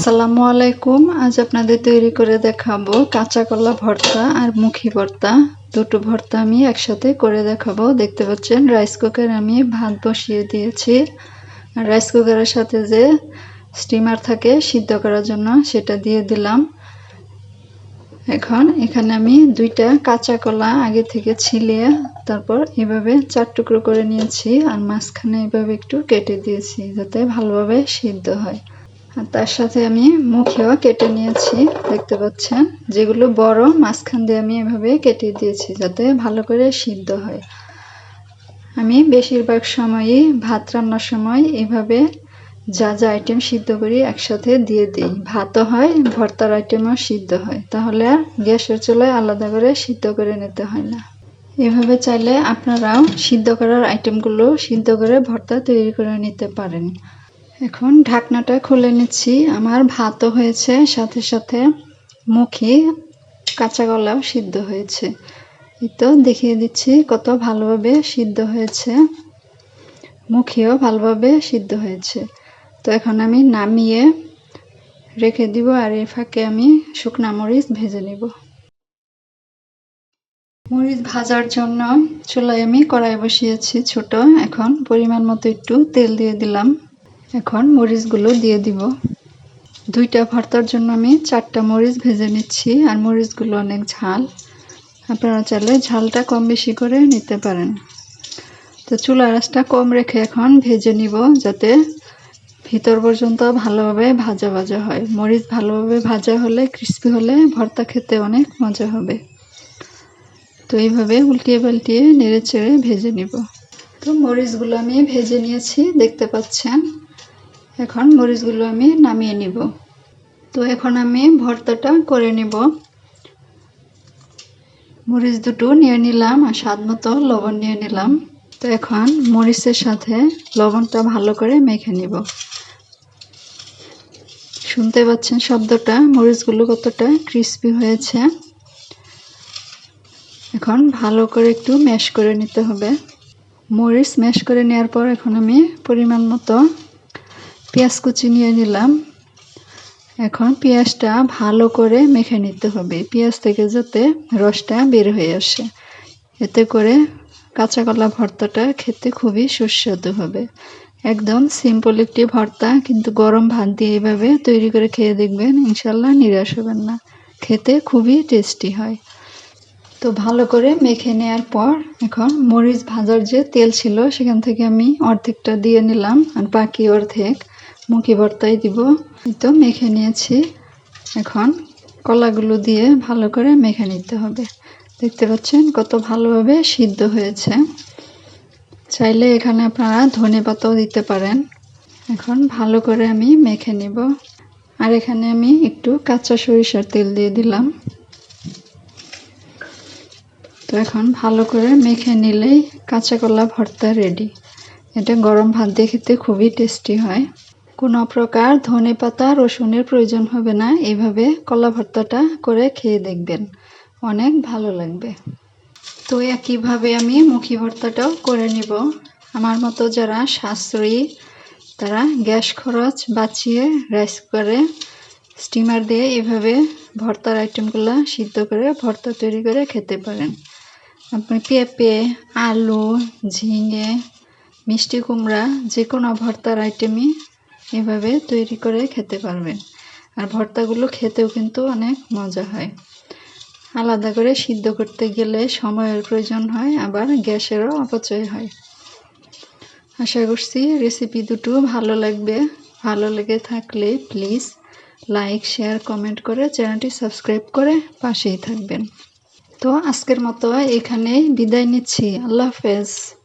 আসসালামু আলাইকুম। আজ আপনাদের তৈরি করে দেখাবো কাঁচা কলা ভর্তা আর মুখি ভর্তা। দুটো ভর্তা আমি একসাথে করে দেখাবো। দেখতে পাচ্ছেন রাইস কুকার আমি ভাত বসিয়ে দিয়েছি। আর রাইস কুকারের সাথে যে স্টিমার থাকে সিদ্ধ করার জন্য সেটা দিয়ে দিলাম। এখন এখানে আমি দুইটা কাঁচা কলা আগে থেকে ছিলিয়ে তারপর এভাবে চার টুকরো করে নিয়েছি আর মাঝখানে এভাবে একটু কেটে দিয়েছি যাতে ভালোভাবে সিদ্ধ হয়। আর তার সাথে আমি মুখেও কেটে নিয়েছি, দেখতে পাচ্ছেন? যেগুলো বড়, মাঝখান দিয়ে আমি এভাবে কেটে দিয়েছি যাতে ভালো করে সিদ্ধ হয়। আমি বেশিরভাগ সময়ই ভাত রান্নার সময় এভাবে যা যা আইটেম সিদ্ধ করি একসাথে দিয়ে দিই। ভাতও হয়, ভর্তার আইটেমও সিদ্ধ হয়। তাহলে আর গ্যাসের চুলায় আলাদা করে সিদ্ধ করে নিতে হয় না। এভাবে চাইলে আপনারাও সিদ্ধ করার আইটেমগুলো সিদ্ধ করে ভর্তা তৈরি করে নিতে পারেন। এখন ঢাকনাটা খুলে নিচ্ছি। আমার ভাতও হয়েছে, সাথে সাথে মুখে কাঁচা গলাও সিদ্ধ হয়েছে। এই তো দেখিয়ে দিচ্ছি কত ভালোভাবে সিদ্ধ হয়েছে। মুখেও ভালোভাবে সিদ্ধ হয়েছে। তো এখন আমি নামিয়ে রেখে দিব আর এই ফাঁকে আমি শুকনা মরিচ ভেজে নিব। মরিচ ভাজার জন্য চুলায় আমি কড়াই বসিয়েছি ছোট। এখন পরিমাণ মতো একটু তেল দিয়ে দিলাম। এখন মরিচগুলো দিয়ে দিব। দুইটা ভর্তার জন্য আমি চারটা মরিচ ভেজে নিচ্ছি, আর মরিচগুলো অনেক ঝাল। আপনারা চাইলে ঝালটা কম বেশি করে নিতে পারেন। তো চুলা আঁচটা কম রেখে এখন ভেজে নিব যাতে ভিতর পর্যন্ত ভালোভাবে ভাজা ভাজা হয়। মরিচ ভালোভাবে ভাজা হলে ক্রিস্পি হলে ভর্তা খেতে অনেক মজা হবে। তো এইভাবে উল্টিয়ে পাল্টিয়ে নেড়ে চেড়ে ভেজে নিব। তো মরিচগুলো আমি ভেজে নিয়েছি, দেখতে পাচ্ছেন। এখন মরিচগুলো আমি নামিয়ে নিব। তো এখন আমি ভর্তাটা করে নিব। মরিচ দুটো নিয়ে নিলাম আর স্বাদ মতো লবণ নিয়ে নিলাম। তো এখন মরিচের সাথে লবণটা ভালো করে মেখে নিব। শুনতে পাচ্ছেন শব্দটা? মরিচগুলো কতটা ক্রিস্পি হয়েছে। এখন ভালো করে একটু ম্যাশ করে নিতে হবে। মরিচ ম্যাশ করে নেওয়ার পর এখন আমি পরিমাণ মতো পেঁয়াজ কুচি নিয়ে নিলাম। এখন পেঁয়াজটা ভালো করে মেখে নিতে হবে। পেঁয়াজ থেকে যাতে রসটা বের হয়ে আসে। এতে করে কাঁচা কলা ভর্তাটা খেতে খুবই সুস্বাদু হবে। একদম সিম্পল একটি ভর্তা, কিন্তু গরম ভাত দিয়ে এইভাবে তৈরি করে খেয়ে দেখবেন ইনশাল্লাহ নিরাশ হবেন না। খেতে খুবই টেস্টি হয়। তো ভালো করে মেখে নেওয়ার পর এখন মরিচ ভাজার যে তেল ছিল, সেখান থেকে আমি অর্ধেকটা দিয়ে নিলাম আর বাকি অর্ধেক মুখি ভর্তাই দিব। এই তো মেখে নিয়েছি। এখন কলাগুলো দিয়ে ভালো করে মেখে নিতে হবে। দেখতে পাচ্ছেন কত ভালোভাবে সিদ্ধ হয়েছে। চাইলে এখানে আপনারা ধনে পাতাও দিতে পারেন। এখন ভালো করে আমি মেখে নিব। আর এখানে আমি একটু কাঁচা সরিষার তেল দিয়ে দিলাম। তো এখন ভালো করে মেখে নিলেই কাঁচা কলা ভর্তা রেডি এটা গরম ভাত দিয়ে খেতে খুবই টেস্টি হয়। কোনো প্রকার ধনে পাতা, রসুনের প্রয়োজন হবে না। এইভাবে কলা ভর্তাটা করে খেয়ে দেখবেন। অনেক ভালো লাগবে। তো একইভাবে আমি মুখি ভর্তাটাও করে নিব। আমার মতো যারা সাশ্রয়ী, তারা গ্যাস খরচ বাঁচিয়ে রাইস কুকারে স্টিমার দিয়ে এভাবে ভর্তার আইটেমগুলো সিদ্ধ করে ভর্তা তৈরি করে খেতে পারেন। আপনি পেঁপে, আলু, ঝিঙে, মিষ্টি কুমড়া যে কোনো ভর্তার আইটেমই এভাবে তৈরি করে খেতে পারবেন। আর ভর্তাগুলো খেতেও কিন্তু অনেক মজা হয়। আলাদা করে সিদ্ধ করতে গেলে সময়ের প্রয়োজন হয়, আবার গ্যাসেরও অপচয় হয়। আশা করছি রেসিপি দুটো ভালো লাগবে। ভালো লেগে থাকলে প্লিজ লাইক, শেয়ার, কমেন্ট করে চ্যানেলটি সাবস্ক্রাইব করে পাশেই থাকবেন। তো আজকের মতো এখানেই বিদায় নিচ্ছি। আল্লাহ হাফেজ।